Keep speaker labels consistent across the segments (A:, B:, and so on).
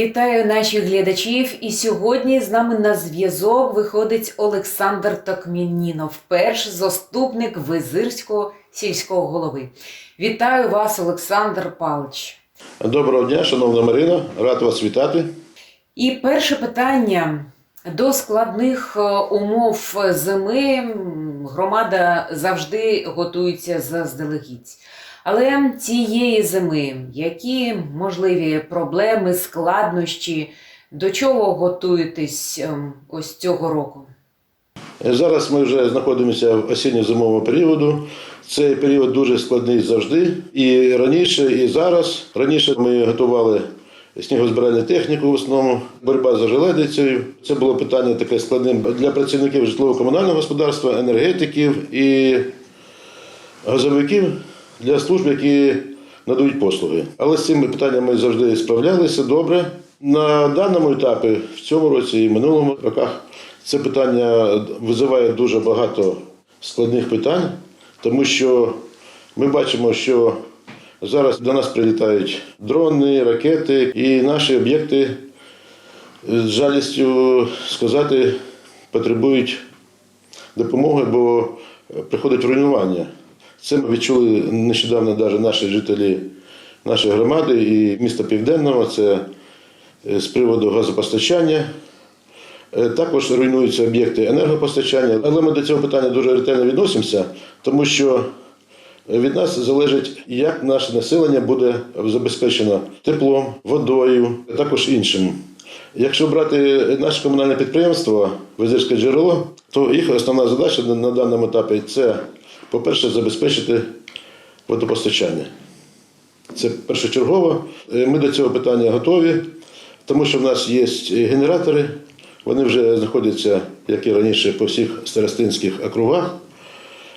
A: Вітаю наших глядачів. І сьогодні з нами на зв'язок виходить Олександр Токмінінов, перший заступник Визирського сільського голови. Вітаю вас, Олександр Павлович.
B: Доброго дня, шановна Марина, рад вас вітати.
A: І перше питання. До складних е, умов зими громада завжди готується заздалегідь. Але цієї зими які можливі проблеми, складнощі, до чого готуєтесь ем, ось цього року?
B: Зараз ми вже знаходимося в осінньо-зимовому періоду. Цей період дуже складний завжди. І раніше, і зараз. Раніше ми готували снігозбиральну техніку в основному, боротьба за желедицею. Це було питання таке складним для працівників житлово-комунального господарства, енергетиків і газовиків для служб, які надають послуги. Але з цими питаннями завжди справлялися добре. На даному етапі, в цьому році і в минулому роках, це питання визиває дуже багато складних питань, тому що ми бачимо, що зараз до нас прилітають дрони, ракети, і наші об'єкти з жалістю сказати потребують допомоги, бо приходить руйнування. Це ми відчули нещодавно навіть наші жителі нашої громади і міста Південного. Це е, з приводу газопостачання. Е, Також руйнуються об'єкти енергопостачання, але ми до цього питання дуже ретельно відносимося, тому що від нас залежить, як наше населення буде забезпечено теплом, водою, а також іншим. Якщо брати наше комунальне підприємство Визирське джерело, то їх основна задача на- на даному етапі це, по-перше, забезпечити водопостачання. Це першочергово. Е, Ми до цього питання готові, тому що в нас є генератори. Вони вже знаходяться, як і раніше, по всіх старостинських округах.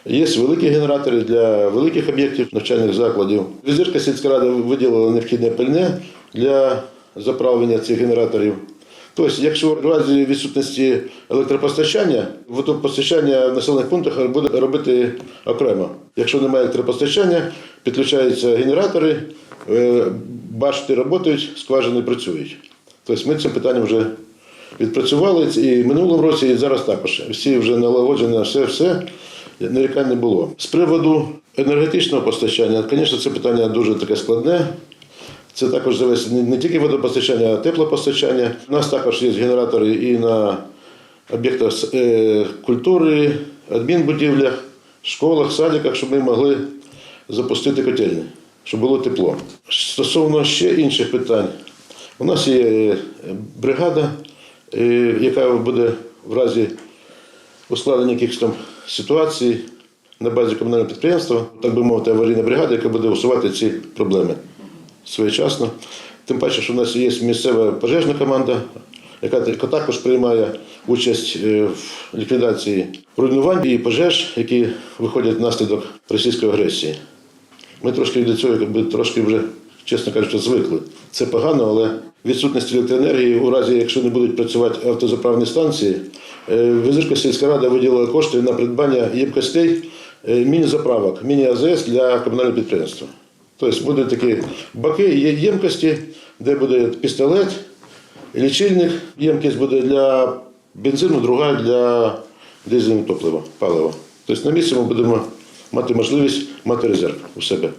B: Є великі генератори для великих об'єктів навчальних закладів. Візирська сільська рада виділила необхідне пальне для заправлення цих генераторів. Тобто, якщо в разі відсутності електропостачання, водопостачання в населених пунктах буде робити окремо. Якщо немає електропостачання, підключаються генератори, е, башти працюють, скважини працюють. Тобто ми цим питанням вже відпрацювали і в минулому році, і зараз також. Всі вже налагоджено, все, все, нарікань не було. З приводу енергетичного постачання, звісно, це питання дуже таке складне. Це також зависить не, не тільки водопостачання, а теплопостачання. У нас також є генератори і на об'єктах е, культури, адмінбудівлях, школах, садиках, щоб ми могли запустити котельні, щоб було тепло. Стосовно ще інших питань, у нас є е, бригада, е, яка буде в разі ускладнення якихось там ситуацій на базі комунального підприємства, так би мовити, аварійна бригада, яка буде усувати ці проблеми своєчасно. Тим паче, що в нас є місцева пожежна команда, яка, також приймає участь е, в ліквідації руйнувань і пожеж, які виходять внаслідок російської агресії. Ми трошки до цього якби, трошки вже, чесно кажучи, звикли. Це погано, але відсутність електроенергії, у разі, якщо не будуть працювати автозаправні станції, е, Визирська сільська рада виділила кошти на придбання ємкостей е, міні-заправок, міні-АЗС для комунального підприємства. Тобто будуть такі баки, є ємкості, де буде пістолет, лічильник, ємкість буде для бензину, друга для дизельного топлива, палива. Тобто на місці ми будемо мати можливість мати резерв у себе.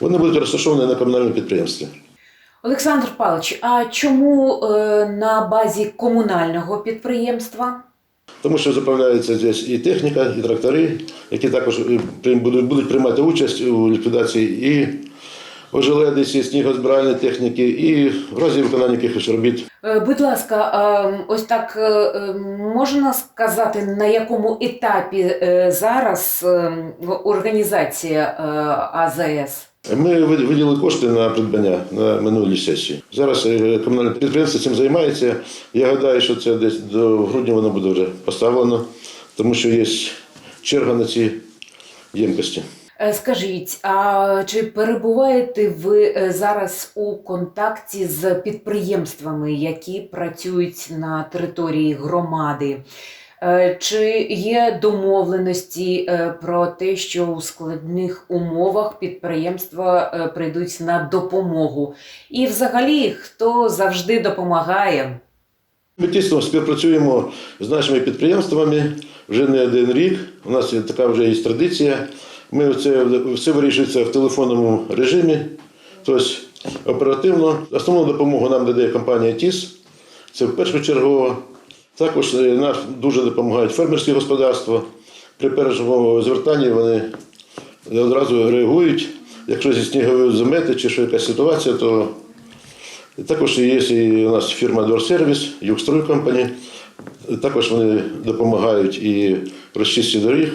B: Вони будуть розташовані на комунальному підприємстві.
A: Олександр Павлович, а чому е, на базі комунального підприємства?
B: Тому що заправляється здесь і техніка, і трактори, які також е, будуть приймати участь у ліквідації і ожеледиці, снігозбиральної техніки, і в разі виконання якихось робіт.
A: Е, Будь ласка, е, ось так е, можна сказати, на якому етапі зараз організація АЗС?
B: Ми ви- виділили кошти на придбання на минулій сесії. Зараз комунальне підприємство цим займається. Я гадаю, що це десь до грудня воно буде вже поставлено, тому що є черга на ці ємкості.
A: Е, Скажіть, а чи перебуваєте ви е, зараз у контакті з підприємствами, які працюють на території громади? Е, Чи є домовленості про те, що у складних умовах підприємства прийдуть на допомогу? І взагалі, хто завжди допомагає?
B: Ми тісно співпрацюємо з нашими підприємствами вже не один рік. У нас є така вже є традиція. Ми це все вирішується в телефонному режимі, тобто оперативно. Основну допомогу нам дає компанія ТІС. Це першочергово. Також е, нам дуже допомагають фермерські господарства. При першому звертанні вони одразу реагують. Якщо зі снігової замети чи що якась ситуація, то також є і у нас фірма Дорсервіс, Югстрой Компані. Також вони допомагають і в розчистці доріг.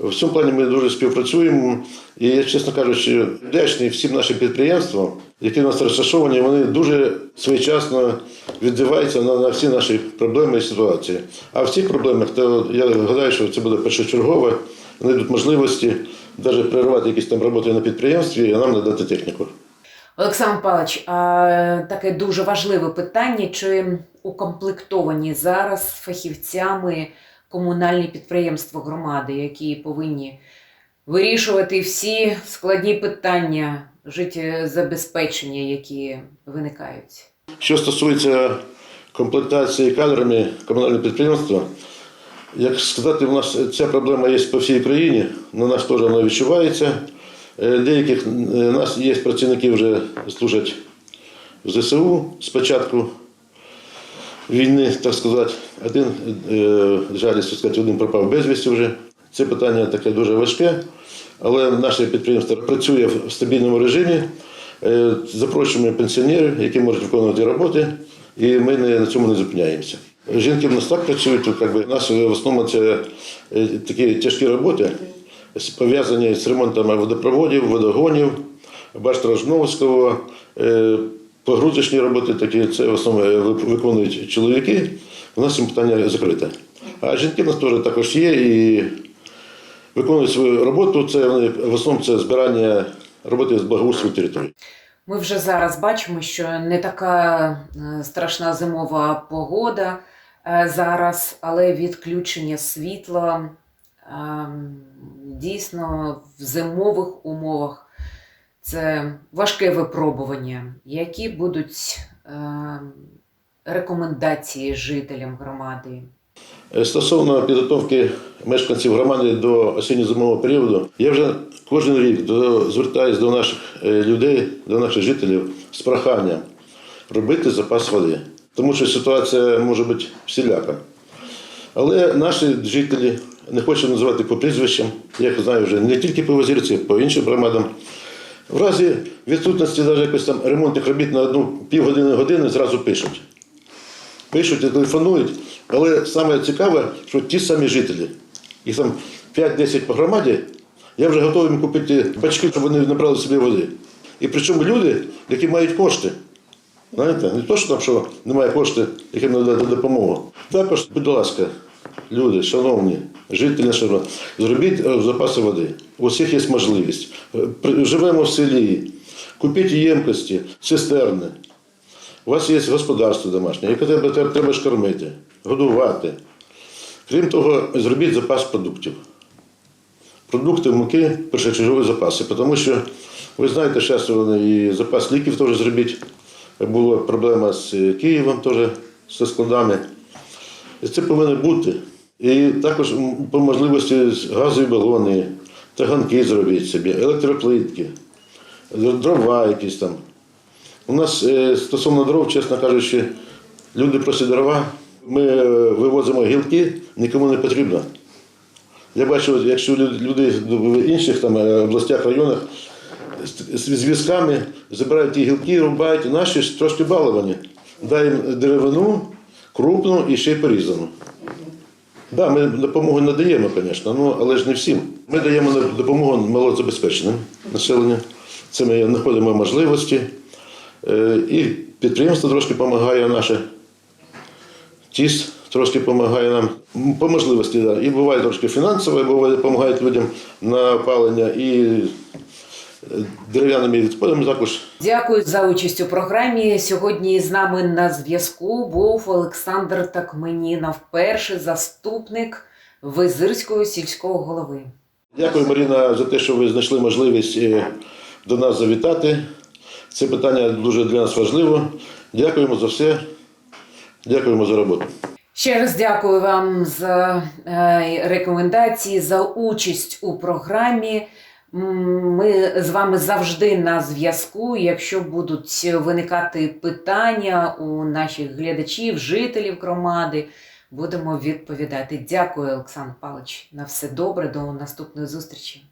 B: В цьому плані ми дуже співпрацюємо. І я, чесно кажучи, вдячний всім нашим підприємствам, які у нас розташовані, вони дуже своєчасно відзиваються на, на всі наші проблеми і ситуації. А в цих проблемах, то я гадаю, що це буде першочергове. Вони дадуть можливості навіть перервати якісь там роботи на підприємстві, а нам надати техніку.
A: Олександр Павлович, таке дуже важливе питання: чи укомплектовані зараз фахівцями комунальні підприємства громади, які повинні вирішувати всі складні питання життєзабезпечення, які виникають?
B: Що стосується комплектації кадрами комунального підприємства, як сказати, у нас ця проблема є по всій країні, на нас теж вона відчувається. Е, Деяких е, у нас є працівники вже служать в ЗСУ спочатку війни, так сказати. Один, е, жалість сказати, один пропав безвісті вже. Це питання таке дуже важке, але наше підприємство працює в стабільному режимі. Е, Запрошуємо пенсіонерів, які можуть виконувати роботи, і ми на цьому не зупиняємося. Жінки в нас так працюють, якби, у нас в основному це е, такі тяжкі роботи, пов'язані з ремонтом водопроводів, водогонів, Баштражновського, погрузочні роботи такі, це в основному е, виконують чоловіки. У нас цим питання закрите. А жінки в нас теж також є і виконують свою роботу. Це вони в основному це збирання роботи з благоустрою території.
A: Ми вже зараз бачимо, що не така е, страшна зимова погода е, зараз, але відключення світла ем, дійсно в зимових умовах це важке випробування. Які будуть ем, рекомендації жителям громади?
B: Е, Стосовно підготовки мешканців громади до осінньо-зимового періоду, я вже кожен рік звертаюся до наших е, людей, до наших жителів з проханням робити запас води. Тому що ситуація може бути всіляка. Але наші жителі, не хочу називати по прізвищам, я їх знаю вже не тільки по Возірці, по іншим громадам. В разі відсутності навіть якось там ремонтних робіт на одну півгодини години зразу пишуть пишуть і телефонують. Але саме цікаве, що ті самі жителі, їх там 5-10 по громаді, я вже готовий купити бачки, щоб вони набрали собі води. І причому люди, які мають кошти. Знаєте, не то, що там що немає коштів, яким надати допомогу. Також, будь ласка, люди, шановні, жителі нашого, зробіть е, запаси води. У всіх є можливість. Е, Живемо в селі, купіть ємкості, цистерни. У вас є господарство домашнє, яке треба, треба, ж кормити, годувати. Крім того, зробіть запас продуктів. Продукти, муки, першочергові запаси. Тому що ви знаєте, зараз вони і запас ліків теж зробіть. Була проблема з Києвом теж зі складами. Це повинно бути. І також по можливості газові балони, таганки зробіть собі, електроплитки, дрова якісь там. У нас е, стосовно дров, чесно кажучи, люди просять дрова. Ми е, вивозимо гілки, нікому не потрібно. Я бачу, якщо люди в інших там е, областях, районах з- візками забирають ті гілки, рубають, наші трошки баловані. Їм деревину, крупну і ще й порізану. Да, ми допомогу надаємо, звісно, ну, але ж не всім. Ми даємо допомогу малозабезпеченим населенню. Це ми знаходимо можливості. Е, І підприємство трошки допомагає наше. ТІС трошки допомагає нам по можливості, да. І буває трошки фінансово, буває допомагають людям на опалення. І дерев'яними відходами також.
A: Дякую за участь у програмі. Сьогодні з нами на зв'язку був Олександр Такменінов, перший заступник Визирського сільського голови.
B: Дякую, Маріна, за те, що ви знайшли можливість е, до нас завітати. Це питання дуже для нас важливо. Дякуємо за все. Дякуємо за роботу.
A: Ще раз дякую вам за е, рекомендації, за участь у програмі. Ми з вами завжди на зв'язку. Якщо будуть виникати питання у наших глядачів, жителів громади, будемо відповідати. Дякую, Олександр Павлович. На все добре. До наступної зустрічі.